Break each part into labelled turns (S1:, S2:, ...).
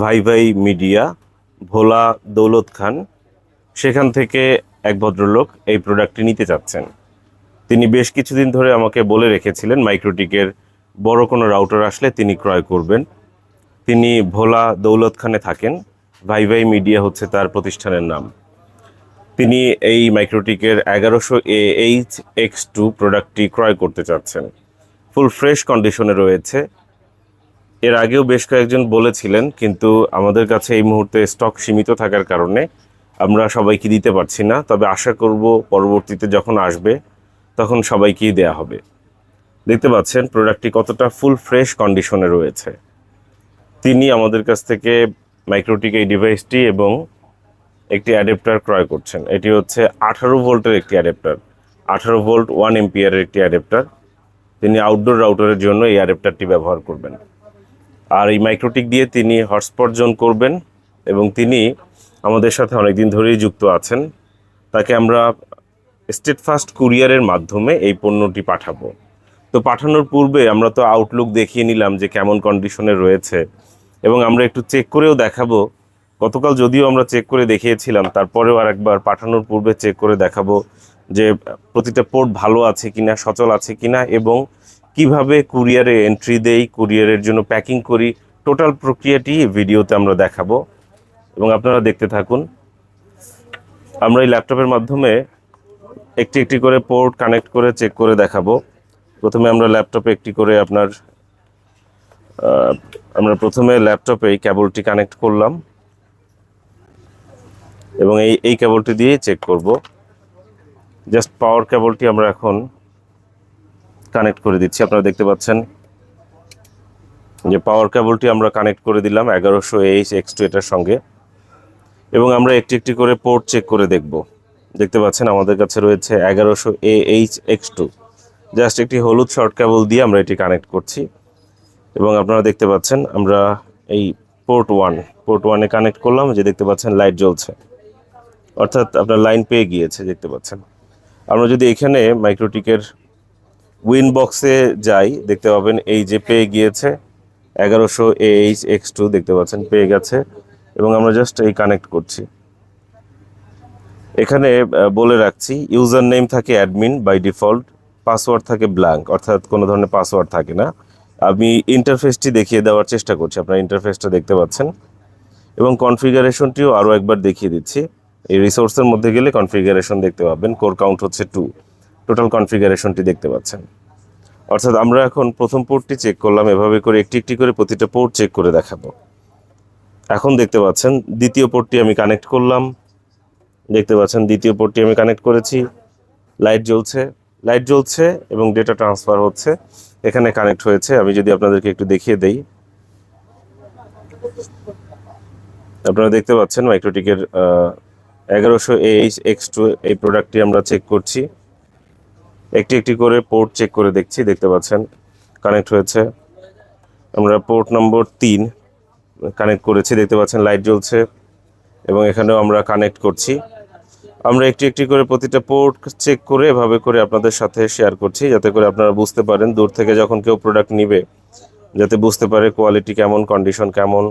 S1: ভাই ভাই মিডিয়া, ভোলা দৌলত খান, সেখান থেকে এক ভদ্রলোক এই প্রোডাক্টটি নিতে চাচ্ছেন। তিনি বেশ কিছুদিন ধরে আমাকে বলে রেখেছিলেন মাইক্রোটিকের বড় কোনো রাউটার আসলে তিনি ক্রয় করবেন। তিনি ভোলা দৌলত খানে থাকেন, ভাই ভাই মিডিয়া হচ্ছে তার প্রতিষ্ঠানের নাম। তিনি এই মাইক্রোটিকের এগারোশো এ এইচ এক্স টু প্রোডাক্টটি ক্রয় করতে চাচ্ছেন। ফুল ফ্রেশ কন্ডিশনে রয়েছে। এর আগেও বেশ কয়েকজন বলেছিলেন, কিন্তু আমাদের কাছে এই মুহূর্তে স্টক সীমিত থাকার কারণে আমরা সবাইকে দিতে পারছি না। তবে আশা করব পরবর্তীতে যখন আসবে, তখন সবাইকেই দেয়া হবে। দেখতে পাচ্ছেন প্রোডাক্টটি কতটা ফুল ফ্রেশ কন্ডিশনে রয়েছে। তিনি আমাদের কাছ থেকে মাইক্রোটিক এই ডিভাইসটি এবং একটি অ্যাডাপ্টার ক্রয় করছেন। এটি হচ্ছে আঠারো ভোল্টের একটি অ্যাডাপ্টার আঠারো ভোল্ট ওয়ান এমপিয়ারের একটি অ্যাডাপ্টার তিনি আউটডোর রাউটারের জন্য এই অ্যাডাপ্টারটি ব্যবহার করবেন। আর এই মাইক্রোটিক দিয়ে তিনি হটস্পট জোন করবেন এবং তিনি আমাদের সাথে অনেকদিন ধরেই যুক্ত আছেন। তাকে আমরা স্টেট ফাস্ট কুরিয়ারের মাধ্যমে এই পণ্যটি পাঠাবো। তো পাঠানোর পূর্বে আমরা তো আউটলুক দেখিয়ে নিলাম যে কেমন কন্ডিশনে রয়েছে এবং আমরা একটু চেক করেও দেখাবো। গতকাল যদিও আমরা চেক করে দেখিয়েছিলাম, তারপরেও আর একবার পাঠানোর পূর্বে চেক করে দেখাবো যে প্রতিটা পোর্ট ভালো আছে কিনা, সচল আছে কিনা এবং কীভাবে কুরিয়ারে এন্ট্রি দেই কুরিয়ারের জন্য প্যাকিং করি টোটাল প্রক্রিয়াটি ভিডিওতে আমরা দেখাবো। এবং আপনারা দেখতে থাকুন, আমরা এই ল্যাপটপের মাধ্যমে একটি একটি করে পোর্ট কানেক্ট করে চেক করে দেখাবো। প্রথমে আমরা ল্যাপটপে একটি করে আপনার আমরা প্রথমে ল্যাপটপে এই কেবলটি কানেক্ট করলাম। এবং এই এই কেবলটি দিয়ে চেক করব। জাস্ট পাওয়ার কেবলটি আমরা এখন কানেক্ট করে দিচ্ছি। আপনারা দেখতে পাচ্ছেন যে পাওয়ার কেবলটি আমরা কানেক্ট করে দিলাম এগারোশো এইচ এক্স টু এটার সঙ্গে। এবং আমরা একটি একটি করে পোর্ট চেক করে দেখব। দেখতে পাচ্ছেন আমাদের কাছে রয়েছে এগারোশো A H X two just একটি হলুদ শর্ট কেবল দিয়ে আমরা এটি কানেক্ট করছি। এবং আপনারা দেখতে পাচ্ছেন আমরা এই পোর্ট ওয়ান পোর্ট ওয়ানে কানেক্ট করলাম যে দেখতে পাচ্ছেন লাইট জ্বলছে। অর্থাৎ আপনার লাইন পেয়ে গিয়েছে, দেখতে পাচ্ছেন। আমরা যদি এখানে মাইক্রোটিকের উইন বক্সে যাই, দেখতে পাবেন এই যে পেয়ে গিয়েছে, এগারোশো এইচ এক্স টু দেখতে পাচ্ছেন, পেয়ে গেছে, এবং আমরা জাস্ট এই কানেক্ট করছি। এখানে বলে রাখছি ইউজার নেম থাকে অ্যাডমিন বাই ডিফল্ট পাসওয়ার্ড থাকে ব্ল্যাঙ্ক অর্থাৎ কোনো ধরনের পাসওয়ার্ড থাকে না। আমি ইন্টারফেসটি দেখিয়ে দেওয়ার চেষ্টা করছি, আপনার ইন্টারফেসটা দেখতে পাচ্ছেন। এবং কনফিগারেশনটিও আরও একবার দেখিয়ে দিচ্ছি। এই রিসোর্সের মধ্যে গেলে কনফিগারেশন দেখতে পাবেন কোর কাউন্ট হচ্ছে টু টোটাল কনফিগারেশনটি দেখতে পাচ্ছেন। অর্থাৎ আমরা এখন প্রথম পোর্টটি চেক করলাম, এভাবে করে একটি একটি করে প্রতিটা পোর্ট চেক করে দেখাবো। এখন দেখতে পাচ্ছেন, দ্বিতীয় পোর্টটি আমি কানেক্ট করলাম। দেখতে পাচ্ছেন, দ্বিতীয় পোর্টটি আমি কানেক্ট করেছি। লাইট জ্বলছে লাইট জ্বলছে এবং ডেটা ট্রান্সফার হচ্ছে। এখানে কানেক্ট হয়েছে, আমি যদি আপনাদেরকে একটু দেখিয়ে দেই। আপনারা দেখতে পাচ্ছেন মাইক্রোটিকের এগারোশো এইচ এক্স টু এই প্রোডাক্টটি আমরা চেক করছি। একটি একটি করে পোর্ট চেক করে দেখছি, দেখতে পাচ্ছেন কানেক্ট হয়েছে। আমরা পোর্ট নম্বর তিন কানেক্ট করেছি, দেখতে পাচ্ছেন লাইট জ্বলছে এবং এখানেও আমরা কানেক্ট করছি। আমরা একটি একটি করে প্রতিটা পোর্ট চেক করে এভাবে করে আপনাদের সাথে শেয়ার করছি, যাতে করে আপনারা বুঝতে পারেন দূর থেকে যখন কেউ প্রোডাক্ট নিবে, যাতে বুঝতে পারে কোয়ালিটি কেমন কন্ডিশন কেমন,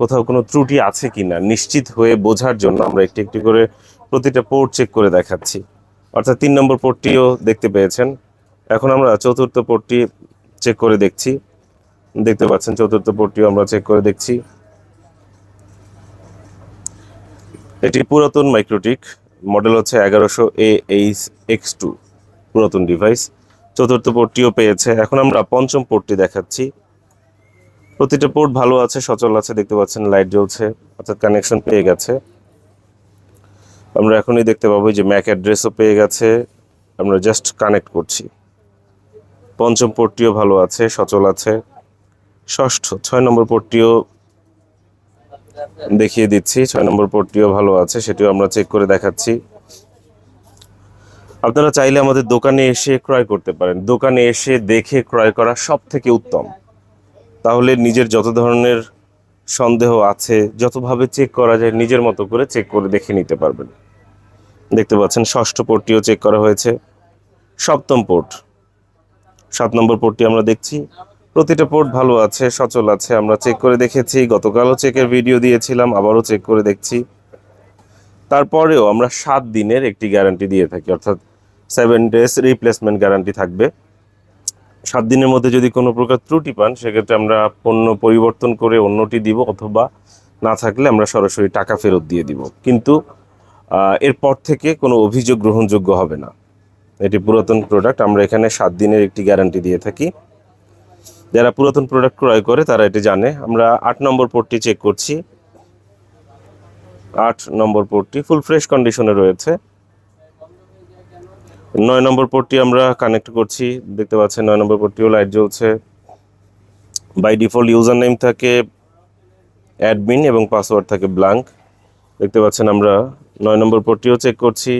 S1: কোথাও কোনো ত্রুটি আছে কি না নিশ্চিত হয়ে বোঝার জন্য আমরা একটি একটি করে প্রতিটা পোর্ট চেক করে দেখাচ্ছি। অর্থাৎ তিন নম্বর পোর্টটিও দেখতে পেয়েছেন। এখন আমরা চতুর্থ পোর্টটি চেক করে দেখছি। দেখতে পাচ্ছেন, চতুর্থ পোর্টটিও আমরা চেক করে দেখছি। এটি পুরাতন মাইক্রোটিক মডেল হচ্ছে এগারোশো এ এইচ এক্স টু পুরাতন ডিভাইস চতুর্থ পোর্টটিও পেয়েছে। এখন আমরা পঞ্চম পোর্টটি দেখাচ্ছি। প্রতিটা পোর্ট ভালো আছে, সচল আছে, দেখতে পাচ্ছেন লাইট জ্বলছে, অর্থাৎ কানেকশন পেয়ে গেছে। আমরা এখনই দেখতে পাবো যে ম্যাক অ্যাড্রেসও পেয়ে গেছে। আমরা জাস্ট কানেক্ট করছি। পঞ্চম পোর্টটিও ভালো আছে, সচল আছে। ষষ্ঠ, ছয় নম্বর পোর্টটিও দেখিয়ে দিচ্ছি। ছয় নম্বর পোর্টটিও ভালো আছে, সেটিও আমরা চেক করে দেখাচ্ছি। আপনারা চাইলে আমাদের দোকানে এসে ক্রয় করতে পারেন। দোকানে এসে দেখে ক্রয় করা সব থেকে উত্তম। তাহলে নিজের যত ধরনের সন্দেহ আছে, যতভাবে চেক করা যায়, নিজের মতো করে চেক করে দেখে নিতে পারবেন। দেখতে পাচ্ছেন, ষষ্ঠ পোর্টটিও চেক করা হয়েছে। সপ্তম পোর্ট। সাত নম্বর পোর্টটি আমরা দেখছি। প্রতিটা পোর্ট ভালো আছে, সচল আছে, আমরা চেক করে দেখেছি। গতকালও চেকের ভিডিও দিয়েছিলাম, আবারও চেক করে দেখছি। তারপরেও আমরা সাত দিনের একটি গ্যারান্টি দিয়ে থাকি, অর্থাৎ সেভেন ডেজ রিপ্লেসমেন্ট গ্যারান্টি থাকবে। সাত দিনের মধ্যে যদি কোনো প্রকার ত্রুটি পান, সেক্ষেত্রে আমরা পণ্য পরিবর্তন করে অন্যটি দিব, অথবা না থাকলে আমরা সরাসরি টাকা ফেরত দিয়ে দিব। কিন্তু এরপর থেকে কোনো অভিযোগ গ্রহণযোগ্য হবে না। এটি পুরাতন প্রোডাক্ট আমরা এখানে সাত দিনের একটি গ্যারান্টি দিয়ে থাকি। যারা পুরাতন প্রোডাক্ট ক্রয় করে, তারা এটি জানে। আমরা আট নম্বর পোর্টটি চেক করছি। আট নম্বর পোর্টটি ফুল ফ্রেশ কন্ডিশনে রয়েছে। নয় নম্বর পোর্টটি আমরা কানেক্ট করছি। দেখতে পাচ্ছেন, নয় নম্বর পোর্টটিও লাইট জ্বলছে। বাই ডিফল্ট ইউজার নেম থাকে অ্যাডমিন এবং পাসওয়ার্ড থাকে ব্ল্যাঙ্ক দেখতে পাচ্ছেন, আমরা নয় নম্বর পোর্টটিও চেক করছি।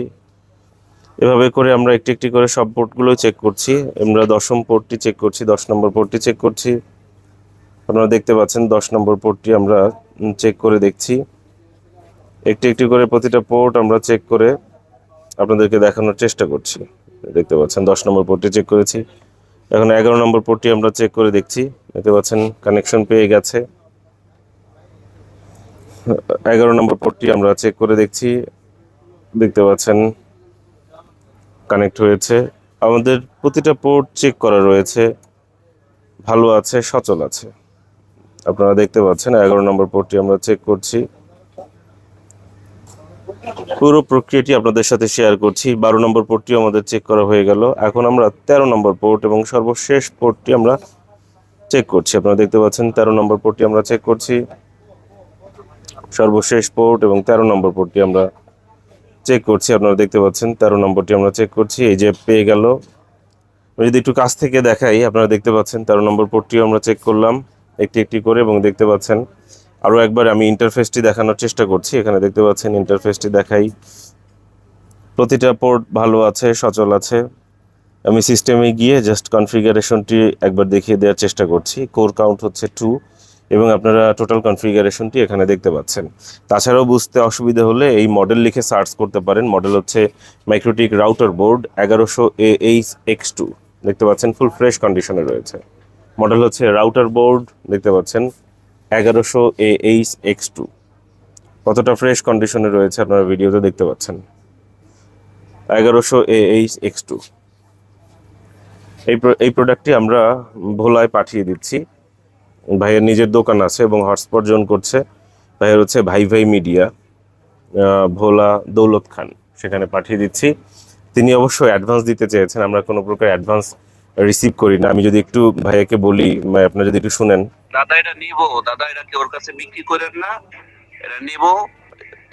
S1: এভাবে করে আমরা একটি একটি করে সব পোর্টগুলো চেক করছি। আমরা দশম পোর্টটি চেক করছি, দশ নম্বর পোর্টটি চেক করছি। আপনারা দেখতে পাচ্ছেন দশ নম্বর পোর্টটি আমরা চেক করে দেখছি। একটি একটি করে প্রতিটা পোর্ট আমরা চেক করে আপনাদেরকে দেখানোর চেষ্টা করছি। দেখতে পাচ্ছেন দশ নম্বর পোর্টটি চেক করেছি। এখন এগারো নম্বর পোর্টটি আমরা চেক করে দেখছি। দেখতে পাচ্ছেন কানেকশন পেয়ে গেছে। এগারো নম্বর পোর্টটি আমরা চেক করে দেখছি। দেখতে পাচ্ছেন কানেক্ট হয়েছে। আমাদের প্রতিটা পোর্ট চেক করা রয়েছে। ভালো আছে, সচল আছে। আপনারা দেখতে পাচ্ছেন, এগারো নম্বর পোর্টটি আমরা চেক করছি। পুরো প্রক্রিয়াটি আপনাদের সাথে শেয়ার করছি। বারো নম্বর পোর্টটিও আমাদের চেক করা হয়ে গেল। এখন আমরা তেরো নম্বর পোর্ট এবং সর্বশেষ পোর্টটি আমরা চেক করছি। আপনারা দেখতে পাচ্ছেন, তেরো নম্বর পোর্টটি আমরা চেক করছি। সর্বশেষ পোর্ট এবং তেরো নম্বর পোর্টটি আমরা চেক করছি। আপনারা দেখতে পাচ্ছেন, তেরো নম্বরটি আমরা চেক করছি। এই যে পেয়ে গেল। যদি একটু কাছ থেকে দেখাই, আপনারা দেখতে পাচ্ছেন, তেরো নম্বর পোর্টটিও আমরা চেক করলাম, একটি একটি করে এবং দেখতে পাচ্ছেন আরও একবার আমি ইন্টারফেসটি দেখানোর চেষ্টা করছি। এখানে দেখতে পাচ্ছেন ইন্টারফেসটি দেখাই। প্রতিটা পোর্ট ভালো আছে, সচল আছে। আমি সিস্টেমে গিয়ে জাস্ট কনফিগারেশনটি একবার দেখিয়ে দেওয়ার চেষ্টা করছি। কোর কাউন্ট হচ্ছে টু এবং আপনারা টোটাল কনফিগারেশনটি এখানে দেখতে পাচ্ছেন। তাছাড়াও বুঝতে অসুবিধা হলে এই মডেল লিখে সার্চ করতে পারেন। মডেল হচ্ছে মাইক্রোটিক রাউটার বোর্ড এগারোশো এ এইচ এক্স টু দেখতে পাচ্ছেন ফুল ফ্রেশ কন্ডিশনে রয়েছে। মডেল হচ্ছে রাউটার বোর্ড দেখতে পাচ্ছেন, এগারোশো এ এইচ এক্স টু কতটা ফ্রেশ কন্ডিশনে রয়েছে আপনারা ভিডিওতে দেখতে পাচ্ছেন। এগারোশো এ এইচ এক্স টু এই এই প্রোডাক্টটি আমরা ভোলায় পাঠিয়ে দিচ্ছি। ভাইয়ের নিজের দোকান আছে এবং হটস্পট জোন করছে। ভাইয়ের হচ্ছে ভাই ভাই মিডিয়া ভোলা দৌলত খান সেখানে পাঠিয়ে দিচ্ছি। তিনি অবশ্য অ্যাডভান্স দিতে চেয়েছেন আমরা কোনো প্রকার অ্যাডভান্স রিসিভ করি না। আমি যদি একটু ভাইয়াকে বলি আপনারা যদি একটু শুনেন।
S2: দাদা এটা নিব। দাদা এটা কি ওর কাছে বিক্রি করেন না? এটা নিব।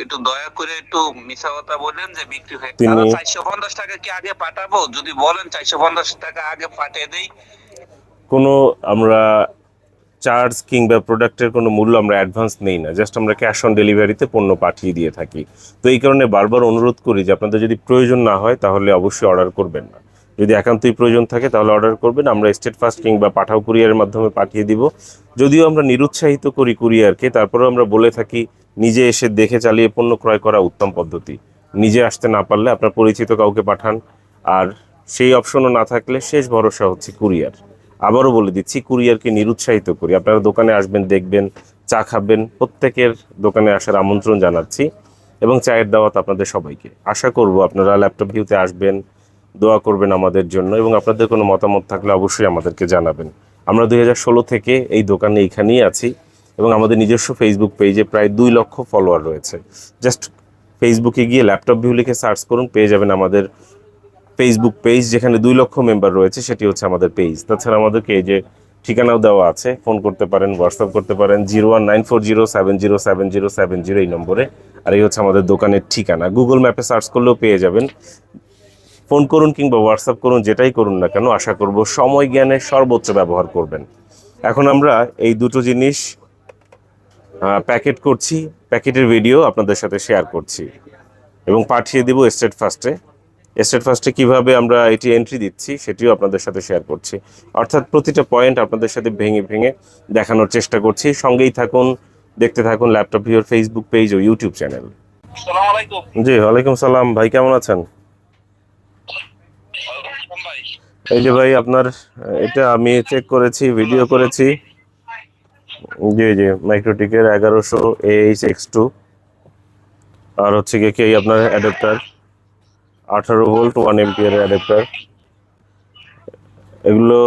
S2: একটু দয়া করে একটু মিশা কথা বলেন যে বিক্রি হয়ে চারশো পঞ্চাশ টাকা কি আগে পাঠাবো? যদি বলেন চারশো পঞ্চাশ টাকা আগে পাঠিয়ে দেই।
S1: কোনো আমরা চার্জ কিংবা প্রোডাক্টের কোনো মূল্য আমরা অ্যাডভান্স নেই না। জাস্ট আমরা ক্যাশ অন ডেলিভারিতে পণ্য পাঠিয়ে দিয়ে থাকি। তো এই কারণে বারবার অনুরোধ করি যে আপনাদের যদি প্রয়োজন না হয়, তাহলে অবশ্যই অর্ডার করবেন না। যদি একান্তই প্রয়োজন থাকে, তাহলে অর্ডার করবেন। আমরা স্টেট ফাস্ট কিংবা পাঠাও কুরিয়ারের মাধ্যমে পাঠিয়ে দিব। যদিও আমরা নিরুৎসাহিত করি কুরিয়ারকে, তারপরেও আমরা বলে থাকি, নিজে এসে দেখে চালিয়ে পণ্য ক্রয় করা উত্তম পদ্ধতি। নিজে আসতে না পারলে আপনার পরিচিত কাউকে পাঠান। আর সেই অপশনও না থাকলে শেষ ভরসা হচ্ছে কুরিয়ার। আবারও বলে দিচ্ছি, কুরিয়ারকে নিরুৎসাহিত করি। আপনারা দোকানে আসবেন, দেখবেন, চা খাবেন, প্রত্যেকের দোকানে আসার আমন্ত্রণ জানাচ্ছি এবং চায়ের দাওয়াত আপনাদের সবাইকে। আশা করব আপনারা ল্যাপটপ ভিউতে আসবেন, দোয়া করবেন আমাদের জন্য এবং আপনাদের কোনো মতামত থাকলে অবশ্যই আমাদেরকে জানাবেন। আমরা দুই হাজার ষোলো থেকে এই দোকানে এইখানেই আছি এবং আমাদের নিজস্ব ফেসবুক পেজে প্রায় দুই লক্ষ ফলোয়ার রয়েছে। জাস্ট ফেসবুকে গিয়ে ল্যাপটপ ভিউ লিখে সার্চ করুন, পেয়ে যাবেন আমাদের ফেসবুক পেজ যেখানে দুই লক্ষ মেম্বার রয়েছে, সেটি হচ্ছে আমাদের পেজ তাছাড়া আমাদেরকে এই যে ঠিকানাও দেওয়া আছে ফোন করতে পারেন হোয়াটসঅ্যাপ করতে পারেন, zero one nine four zero seven zero seven zero seven zero এই নম্বরে। আর এই হচ্ছে আমাদের দোকানের ঠিকানা। গুগল ম্যাপে সার্চ করলেও পেয়ে যাবেন। ফোন করুন কিংবা হোয়াটসঅ্যাপ করুন, যেটাই করুন না কেন, আশা করব সময় জ্ঞানের সর্বোচ্চ ব্যবহার করবেন। এখন আমরা এই দুটো জিনিস প্যাকেট করছি। প্যাকেটের ভিডিও আপনাদের সাথে শেয়ার করছি। এবং পাঠিয়ে দিব স্টেট ফার্স্টে স্টেট ফার্স্টে কীভাবে আমরা এটি এন্ট্রি দিচ্ছি সেটিও আপনাদের সাথে শেয়ার করছি। অর্থাৎ প্রতিটা পয়েন্ট আপনাদের সাথে ভেঙে ভেঙে দেখানোর চেষ্টা করছি। সঙ্গেই থাকুন দেখতে থাকুন ল্যাপটপ ভিউর ফেসবুক পেজ ও ইউটিউব চ্যানেল জি ওয়ালাইকুম সালাম। ভাই কেমন আছেন? এই যে ভাই আপনার এটা আমি চেক করেছি ভিডিও করেছি। জি জি মাইক্রোটিকের এগারোশো এইচ এক্স টু আর হচ্ছে গিয়ে কি আপনার অ্যাডাপ্টার আঠারো ভোল্ট ওয়ান এমপিয়ার অ্যাডাপ্টার এগুলো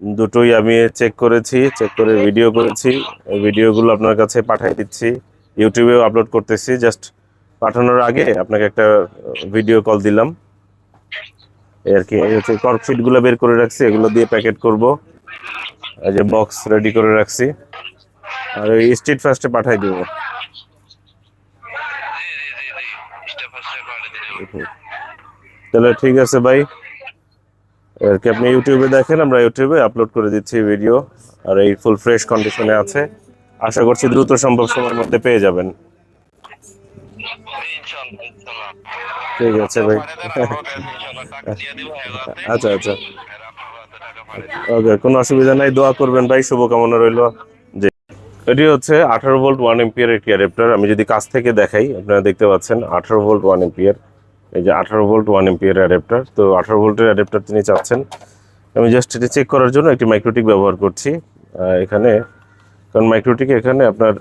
S1: দুটোই আমি চেক করেছি চেক করে ভিডিও করেছি। এই ভিডিওগুলো আপনার কাছে পাঠিয়ে দিচ্ছি। ইউটিউবেও আপলোড করতেছি। জাস্ট পাঠানোর আগে আপনাকে একটা ভিডিও কল দিলাম। এই আর কি এই হচ্ছে কর্কশিটগুলো বের করে রাখছি এগুলো দিয়ে প্যাকেট করব। এই যে বক্স রেডি করে রাখছি। আর ওই স্ট্রিট ফার্স্টে পাঠাই দেবো। তাহলে ঠিক আছে ভাই। আর কি আপনি ইউটিউবে দেখেন, আমরা ইউটিউবে আপলোড করে দিচ্ছি ভিডিও আর এই ফুল ফ্রেশ কন্ডিশনে আছে। আশা করছি দ্রুত সম্ভব সময়ের মধ্যে পেয়ে যাবেন। ঠিক আছে ভাই। আচ্ছা আচ্ছা। ওকে, কোনো অসুবিধা নাই, দোয়া করবেন ভাই, শুভকামনা রইল। জি। এটি হচ্ছে আঠারো ভোল্ট ওয়ান এম্পিয়ার একটি অ্যাডাপ্টার আমি যদি কাছ থেকে দেখাই, আপনারা দেখতে পাচ্ছেন আঠারো ভোল্ট ওয়ান এম্পিয়ার এই যে আঠারো ভোল্ট ওয়ান এম্পিয়ার অ্যাডাপ্টার তো আঠারো ভোল্টের অ্যাডাপ্টার তিনি চাচ্ছেন। আমি জাস্ট এটি চেক করার জন্য একটি মাইক্রোটিক ব্যবহার করছি এখানে। কারণ মাইক্রোটিক এখানে আপনার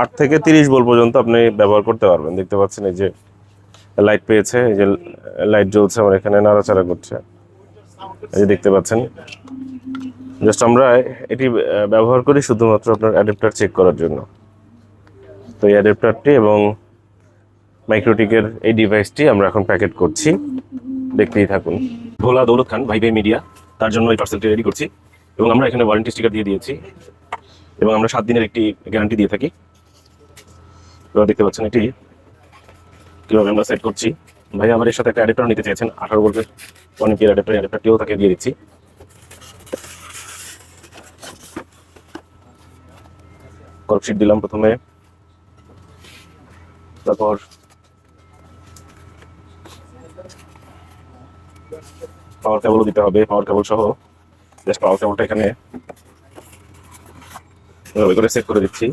S1: আট থেকে তিরিশ ভোল্ট পর্যন্ত আপনি ব্যবহার করতে পারবেন। দেখতে পাচ্ছেন এই যে লাইট পেয়েছে, এই যে লাইট জ্বলছে, আমার এখানে নাড়াচাড়া করছে। এই যে দেখতে পাচ্ছেন। জাস্ট আমরা এটি ব্যবহার করি শুধুমাত্র আপনার অ্যাডাপ্টার চেক করার জন্য। তো এই অ্যাডাপ্টারটি এবং মাইক্রোটিকের এই ডিভাইসটি আমরা এখন প্যাকেট করছি। দেখতেই থাকুন। ভোলা দৌলত খান ভাই ভাই মিডিয়া তার জন্য এই পার্সেলটি রেডি করছি। এবং আমরা এখানে ওয়ারেন্টি স্টিকার দিয়ে দিয়েছি। এবং আমরা সাত দিনের একটি গ্যারান্টি দিয়ে থাকি। আপনারা দেখতে পাচ্ছেন এটি কীভাবে আমরা সেট করছি। ভাই আমার এর সাথে একটা অ্যাডাপ্টার নিতে চেয়েছেন, আঠারো ভোল্টের অ্যাডাপ্টার অ্যাডাপ্টারটিও তাকে দিয়ে দিচ্ছি। কর্কশিট দিলাম প্রথমে। তারপর পাওয়ার কেবল দিতে হবে পাওয়ার কেবল সহ জাস্ট পাওয়ার কেবলটা এখানে করে সেট করে দিচ্ছি।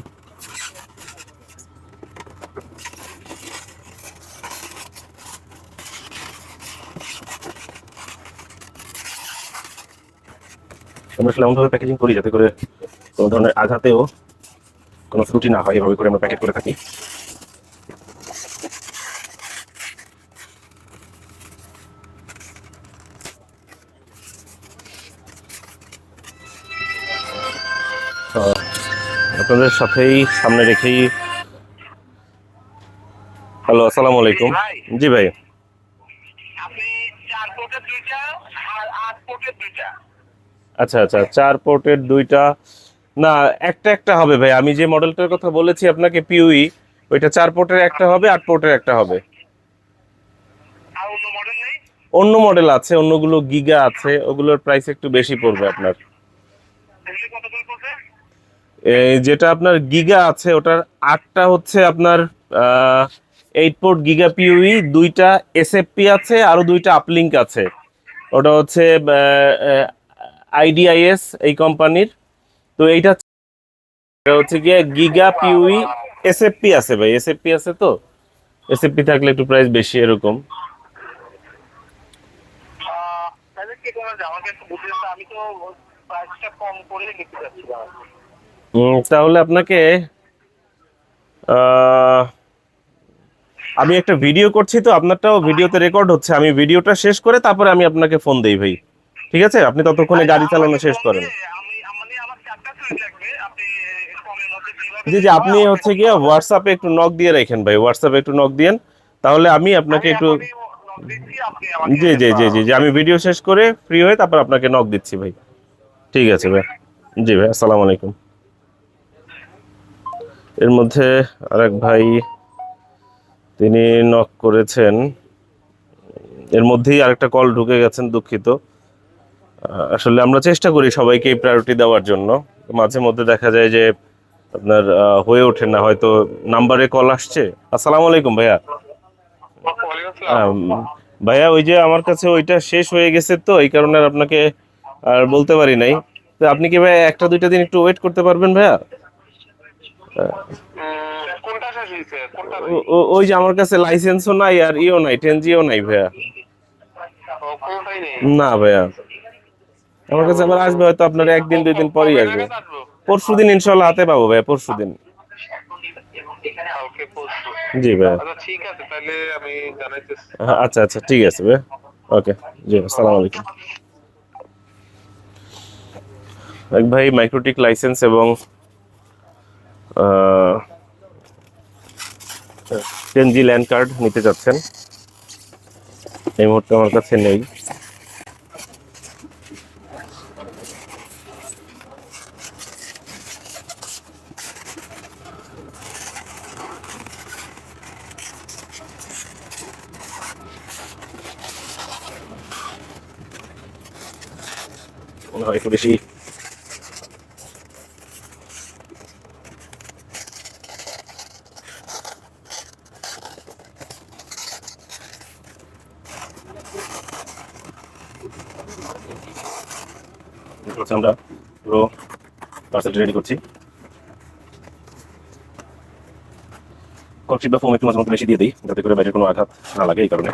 S1: আমরা আসলে এমনভাবে প্যাকেজিং করি যাতে করে কোনো ধরনের আঘাতেও কোনো ত্রুটি না হয়, এভাবে করে আমরা প্যাকেট করে থাকি। আপনাদের সাথেই সামনে রেখেই। হ্যালো আসসালামু আলাইকুম। জি ভাই। আচ্ছা আচ্ছা চার পোর্টের দুইটা। না একটা একটা হবে ভাই। আমি যে মডেলটার কথা বলেছি আপনাকে পিউই ওইটা চার পোর্টের একটা হবে আট পোর্টের একটা হবে।
S2: অন্য মডেল
S1: আছে অন্যগুলো গিগা আছে ওগুলোর প্রাইস একটু বেশি পড়বে আপনার
S2: এগুলি কত করে পড়বে
S1: এই যেটা আপনার গিগা আছে, ওটার আটটা হচ্ছে আপনার এইট পোর্ট গিগা পিউই, দুইটা এসএফপি আছে, আরও দুইটা আপলিঙ্ক আছে। ওটা হচ্ছে আইডিআইএস এই কোম্পানির। তো এইটা হচ্ছে গিয়ে গিগা পিউই এসএফপি আছে ভাই এসএফপি আছে তো? এসএফপি থাকলে একটু প্রাইস বেশি এরকম।
S2: আমি তো প্রাইসটা কম করে নিতে চাচ্ছিলাম।
S1: তাহলে আপনাকে আমি একটা ভিডিও করছি তো, আপনারটাও ভিডিওতে রেকর্ড হচ্ছে। আমি ভিডিওটা শেষ করে তারপরে আমি আপনাকে ফোন দেই ভাই। ঠিক আছে? আপনি ততক্ষণে গাড়ি চালানো শেষ করেন। জি জি, আপনি হচ্ছে গিয়ে হোয়াটসঅ্যাপে একটু নক দিয়ে রাখেন ভাই। হোয়াটসঅ্যাপে একটু নক দিয়েন। তাহলে আমি আপনাকে একটু জি জি জি জি জি, আমি ভিডিও শেষ করে ফ্রি হয়ে তারপর আপনাকে নক দিচ্ছি ভাই। ঠিক আছে ভাই। জি ভাই, আসসালামু আলাইকুম। এর মধ্যে আরেক ভাই তিনি নক করেছেন। এর মধ্যেই আরেকটা কল ঢুকে গেছেন দুঃখিত। আসলে আমরা চেষ্টা করি সবাইকে প্রায়োরিটি দেওয়ার জন্য। মাঝে মধ্যে দেখা যায় যে আপনার হয়ে ওঠে না হয়তো নাম্বারে কল আসছে। আসসালামু আলাইকুম ভাইয়া। ভাইয়া ওই যে আমার কাছে ওইটা শেষ হয়ে গেছে তো এই কারণে আপনাকে আর বলতে পারি নাই। তো আপনি কি ভাই একটা দুইটা দিন একটু ওয়েট করতে পারবেন ভাইয়া
S2: কোনটা শেষ হয়েছে কোনটা
S1: ও- ও- ওই যে আমার কাছে লাইসেন্সও নাই আর ইও নাই টেন জিও নাই ভাইয়া। না ভাইয়া। আমার কাছে আবার আসবে হয়তো আপনার একদিন দুই দিন পরেই আসবে। পরশু দিন ইনশাল্লাহ হাতে পাবো ভাইয়া পরশু। দিন জি ভাইয়া।
S3: আচ্ছা ঠিক আছে তাহলে আমি জানাইতেছি।
S1: হ্যাঁ, আচ্ছা আচ্ছা ঠিক আছে ভাইয়া। ওকে জি আসসালামু আলাইকুম। এক ভাই মাইক্রোটিক লাইসেন্স এবং টেন জি ল্যান্ড কার্ড নিতে চাচ্ছেন এই মুহূর্তে আমার কাছে নেই মনে হয় একটু বেশি আমরা পুরো পার্সেলটি রেডি করছি। ককশিট বা ফোম একটু মাঝে বেশি দিয়ে দিই, যাতে করে বাইরের কোনো আঘাত না লাগে এই কারণে।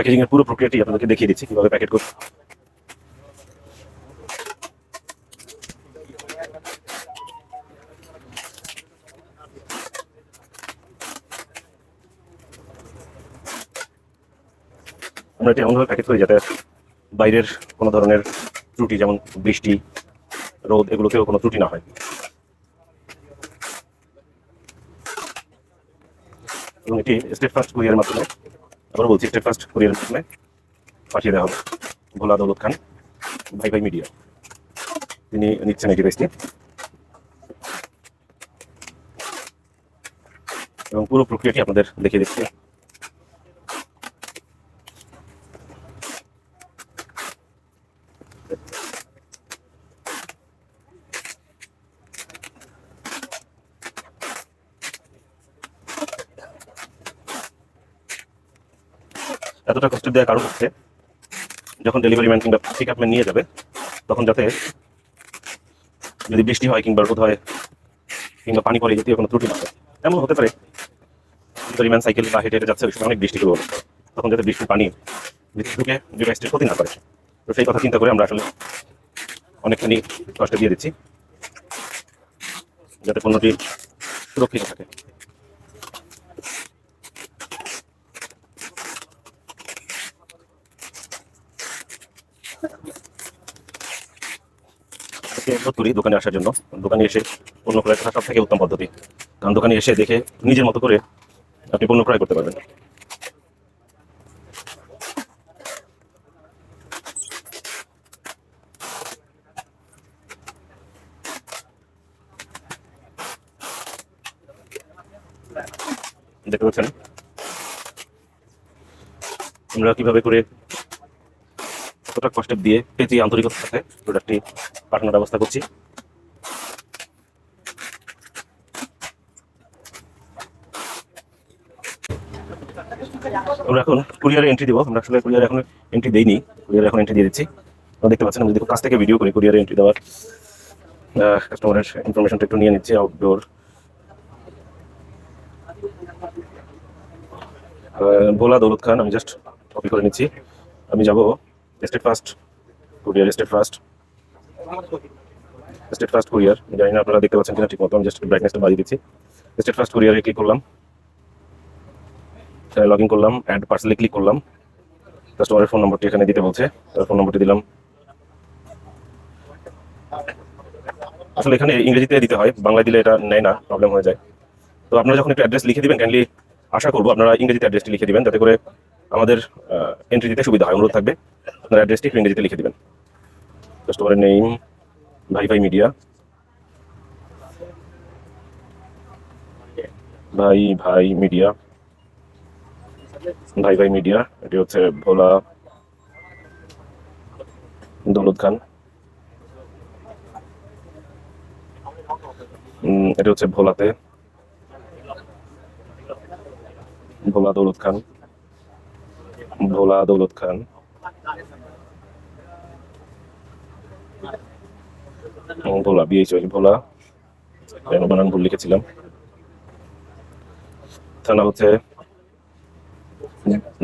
S1: প্যাকেজিং এর পুরো প্রক্রিয়াটি আপনাদেরকে দেখিয়ে দিচ্ছি, কীভাবে প্যাকেট করতে আমরা এটি এমনভাবে প্যাকেট করি যাতে বাইরের কোনো ধরনের ত্রুটি, যেমন বৃষ্টি, রোদ এগুলোতেও কোনো ত্রুটি না হয়। এবং এটি স্টেট ফার্স্ট কুরিয়ারের মাধ্যমে আবার বলছি স্টেট ফার্স্ট কুরিয়ারের মাধ্যমে পাঠিয়ে দেওয়া হবে। ভোলা দৌলত খান, ভাই ভাই মিডিয়া তিনি নিচ্ছেন এই ডিভাইসটি এবং পুরো প্রক্রিয়াটি আপনাদের দেখিয়ে দিচ্ছি। এতটা কষ্ট দেওয়ার কারণ হচ্ছে যখন ডেলিভারি ম্যান কিংবা পিক আপ নিয়ে যাবে, তখন যাতে যদি বৃষ্টি হয় কিংবা রোদ হয়, কিংবা পানি পড়ে জাতীয় কোনো ত্রুটি না হয়, এমন হতে পারে ডেলিভারি ম্যান সাইকেল বা হেঁটে হেঁটে যাচ্ছে, ওই সময় অনেক বৃষ্টি শুরু তখন যাতে বৃষ্টির পানি ভিতরে ঢুকে ডিভাইসটির ক্ষতি না করে। তো সেই কথা চিন্তা করে আমরা আসলে অনেকখানি কষ্ট দিয়ে দিচ্ছি, যাতে পণ্যটি সুরক্ষিত থাকে। অনুরোধ করি দোকানে আসার জন্য। দোকানে এসে পণ্য ক্রয় করা সব থেকে উত্তম পদ্ধতি। কারণ দোকানে এসে দেখে নিজের মতো করে আপনি পণ্য ক্রয় করতে পারবেন। দেখতে পাচ্ছেন? আমরা কীভাবে করে কতটা কষ্ট দিয়ে পেঁচি আন্তরিকতার সাথে প্রোডাক্টটি পাঠানোর ব্যবস্থা করছি। আমরা এখন কুরিয়ারে এন্ট্রি দিব। আমরা আসলে কুরিয়ারে এখন এন্ট্রি দেইনি কুরিয়ারে এখন এন্ট্রি দিয়ে দিচ্ছি। আপনারা দেখতে পাচ্ছেন, আমি যদি কাছ থেকে ভিডিও করি কুরিয়ারে এন্ট্রি দেওয়ার কাস্টমারের ইনফরমেশনটা একটু নিয়ে নিচ্ছি আউটডোর ভোলা দৌলত খান, আমি জাস্ট কপি করে নিচ্ছি। আমি যাব Steadfast courier Steadfast Steadfast courier জানি না আপনারা দেখতে পাচ্ছেন কিনা ঠিক মতো, আমি জাস্ট ব্রাইটনেসটা বাড়িয়ে দিচ্ছি। স্টেট ফার্স্ট কুরিয়ারে ক্লিক করলাম। লগ ইন করলাম অ্যাড পার্সেলে ক্লিক করলাম। কাস্টমারের ফোন নম্বরটি এখানে দিতে বলছে, তার ফোন নম্বরটি দিলাম। আসলে এখানে ইংরেজিতে দিতে হয়, বাংলায় দিলে এটা নেয় না প্রবলেম হয়ে যায়। তো আপনারা যখন একটু অ্যাড্রেস লিখে দিবেন কাইন্ডলি আশা করব আপনারা ইংরেজিতে অ্যাড্রেসটি লিখে দিবেন, যাতে করে আমাদের এন্ট্রি দিতে সুবিধা হয়। অনুরোধ থাকবে। আপনার অ্যাড্রেসটি ইংরেজিতে লিখে দিবেন। কাস্টমারের নেম ভাই ভাই মিডিয়া ভাই ভাই মিডিয়া ভাই ভাই মিডিয়া এটি হচ্ছে ভোলা দৌলত খান। এটা হচ্ছে ভোলাতে। ভোলা দৌলত খান। ভোলা দৌলত খান। ভোলা বিএইচ ভোলা বানান ভুল লিখেছিলাম। থানা হচ্ছে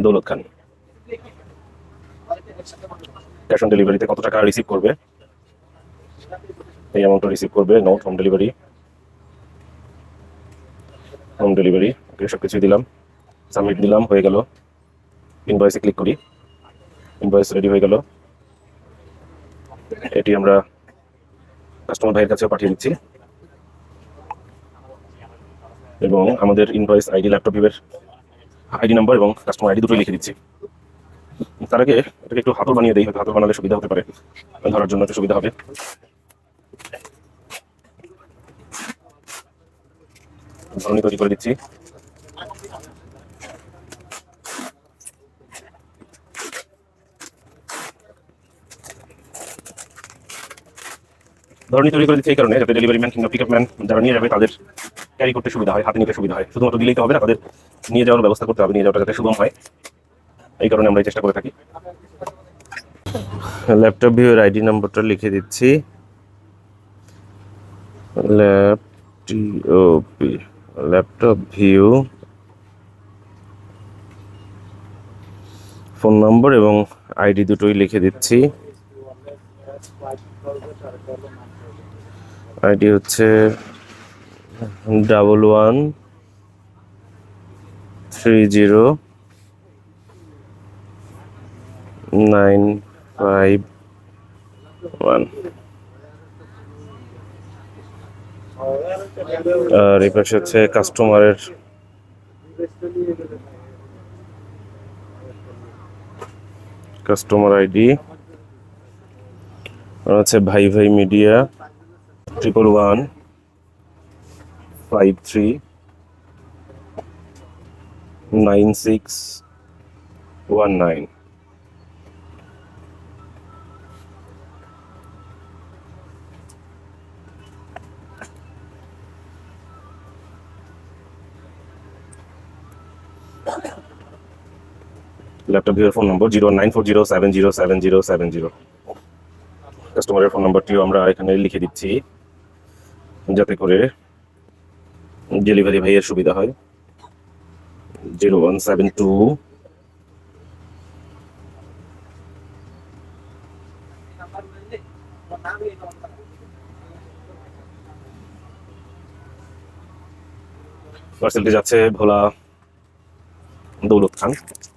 S1: দৌলত খান। ক্যাশ অন ডেলিভারিতে কত টাকা রিসিভ করবে? এই অ্যামাউন্টটা রিসিভ করবে note home delivery home delivery okay সব কিছুই দিলাম। সাবমিট দিলাম, হয়ে গেল। ইনভয়েসে ক্লিক করি। ইনভয়েস রেডি হয়ে গেল। এটি আমরা কাস্টমার ভাইয়ের কাছেও পাঠিয়ে দিচ্ছি। এবং আমাদের ইনভয়েস আইডি ল্যাপটপ ভিউয়ের আইডি নাম্বার এবং কাস্টমার আইডি দুটোই লিখে দিচ্ছি। তার আগে এটাকে একটু হাতল বানিয়ে দিই হয়তো হাতল বানালে সুবিধা হতে পারে। ধরার জন্য একটু সুবিধা হবে। ধরনী তৈরি করে দিচ্ছি। ধরনী তৈরি করে দিচ্ছে এই কারণে যাতে ডেলিভারি ম্যান কিংবা পিকআপ ম্যান যারা নিয়ে যাবে তাদের ক্যারি করতে সুবিধা হয়, হাতে নিতে সুবিধা হয়। শুধুমাত্র দিলেই তো হবে না, তাদের নিয়ে যাওয়ার ব্যবস্থা করতে হবে, নিয়ে যাওয়াটা যাতে সুগম হয়। এই কারণে আমরা এই চেষ্টা করে থাকি। ল্যাপটপ ভিউর আইডি নম্বরটা লিখে দিচ্ছি। ল্যাপটিওপি ল্যাপটপ ভিউ ফোন নম্বর এবং আইডি দুটোই লিখে দিচ্ছি। আইডি হচ্ছে double one three zero nine five one. আর এই পাশে হচ্ছে কাস্টমারের কাস্টমার আইডি। হচ্ছে Bhai Bhai media. Triple one five three nine six one nine laptop ভিউর phone number zero nine four zero seven zero seven zero seven zero কাস্টমারের phone নাম্বারটিও আমরা এখানে লিখে দিচ্ছি। যাতে করে ডেলিভারি ভাইয়ের সুবিধা হয়। জিরো ওয়ান সেভেন টু পার্সেলটি যাচ্ছে ভোলা দৌলত খান।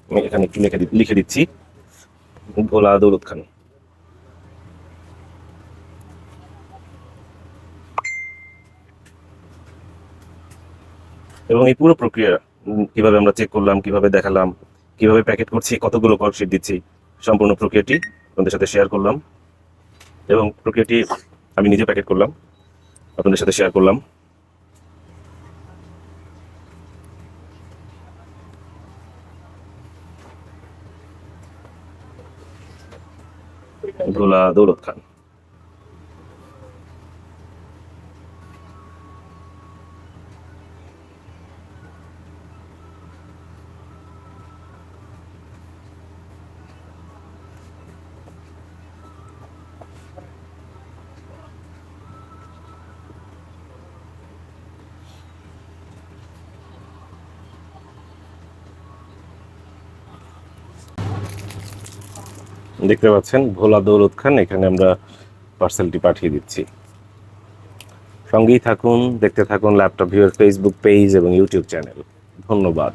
S1: আমি এখানে একটু লিখে লিখে দিচ্ছি। ভোলা দৌলত খান। এবং এই পুরো প্রক্রিয়া কীভাবে আমরা চেক করলাম, কীভাবে দেখালাম, কীভাবে প্যাকেট করছি, কতগুলো কলশিট দিচ্ছি, সম্পূর্ণ প্রক্রিয়াটি আপনাদের সাথে শেয়ার করলাম। এবং প্রক্রিয়াটি আমি নিজে প্যাকেট করলাম, আপনাদের সাথে শেয়ার করলাম। ভোলা দৌলত খান। দেখতে পাচ্ছেন ভোলা দৌলত খান, এখানে আমরা পার্সেলটি পাঠিয়ে দিচ্ছি। সঙ্গেই থাকুন, দেখতে থাকুন ল্যাপটপ ভিউর ফেসবুক পেজ এবং ইউটিউব চ্যানেল ধন্যবাদ।